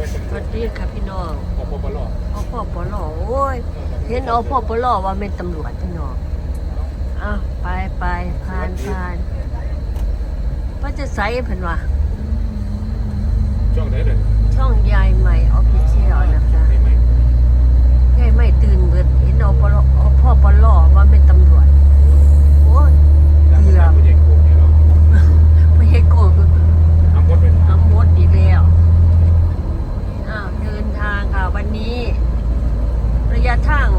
สวัสดีค่ะพี่น้องอปปลอเอาพ่อปลอโอ้ยเห็นเอาพ่อปลอว่าเป็นตำรวจพี่น้องอ้าวไปไปผ่านผ่านว่าจะใส่เพิ่นวะช่องไหนเด้อช่องยายใหม่ ยทาง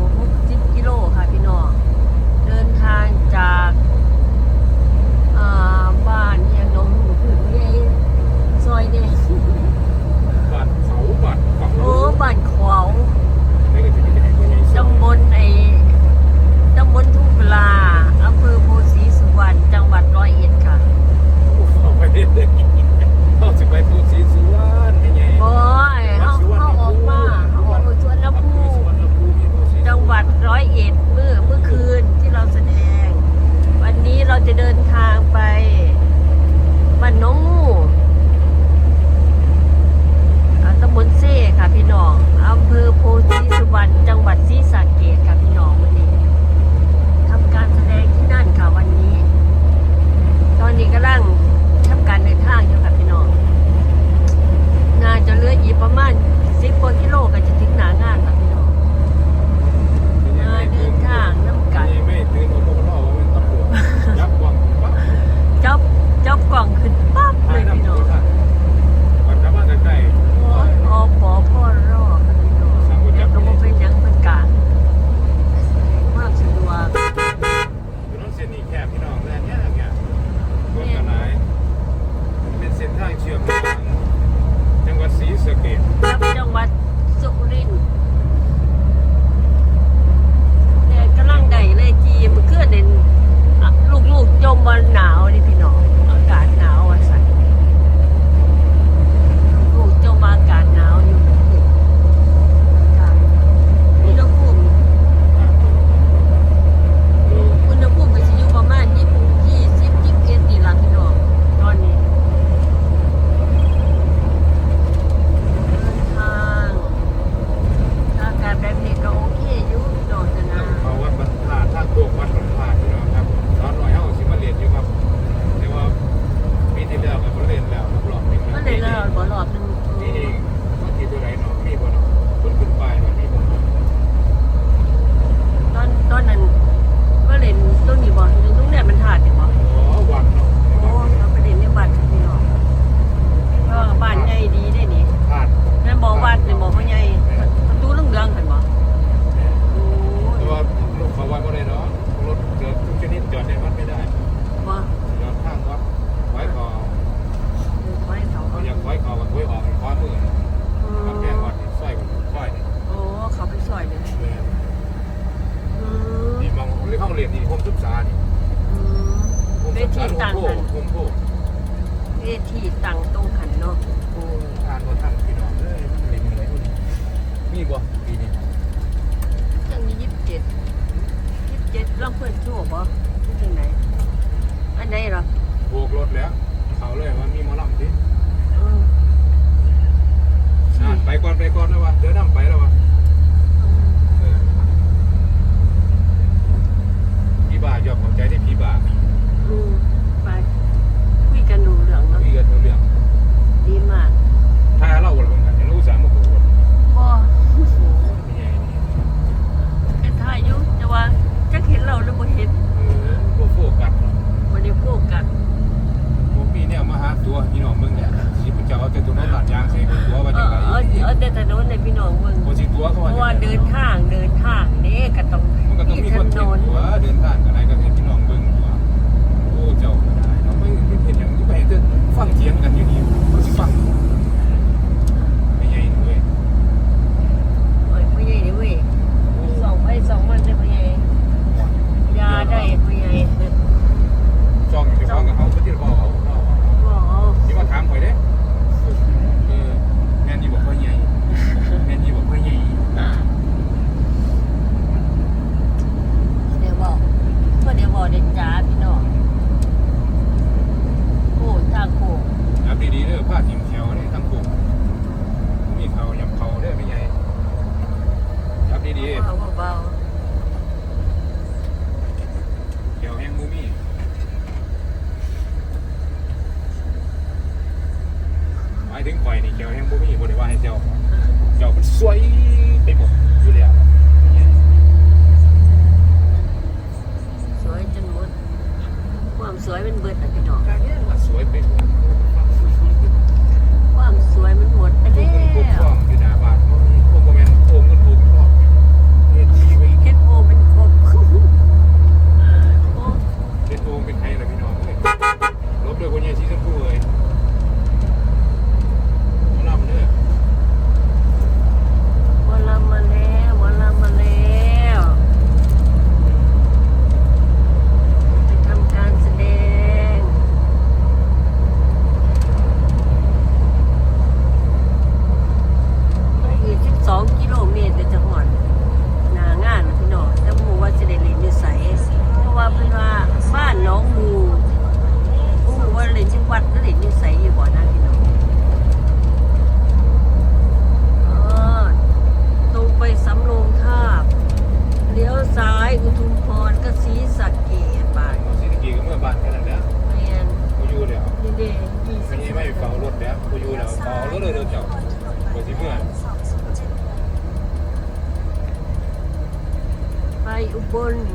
เวทีตังตรงขันเนาะโอ้ทานบ่ทานพี่น้องเลยมันเป็นอะไรพวกนี้มีบ่ปีนี้จังมียี่สิบเจ็ดยี่สิบเจ็ดร่องเพื่อนชั่วบ่ที่จัไหนอันไหนเหรอโบกรถแล้วเขาเลยว่ามีมอลำที่ แต่ถนนในพี่น้องเมืองเพราะว่าเดินทางเดินทางนี่ก็ต้องก็ต้องมีคนถนนนตัวเดินทางกันไหนก็เห็นพี่น้องเบิ่งตัวโอ้เจ้าก็ได้เราไม่เห็นอย่างที่ไปเห็นแต่ฟังเถียงกันอยู่นี่มันสิฟัง 哇哦哇哦。 ไ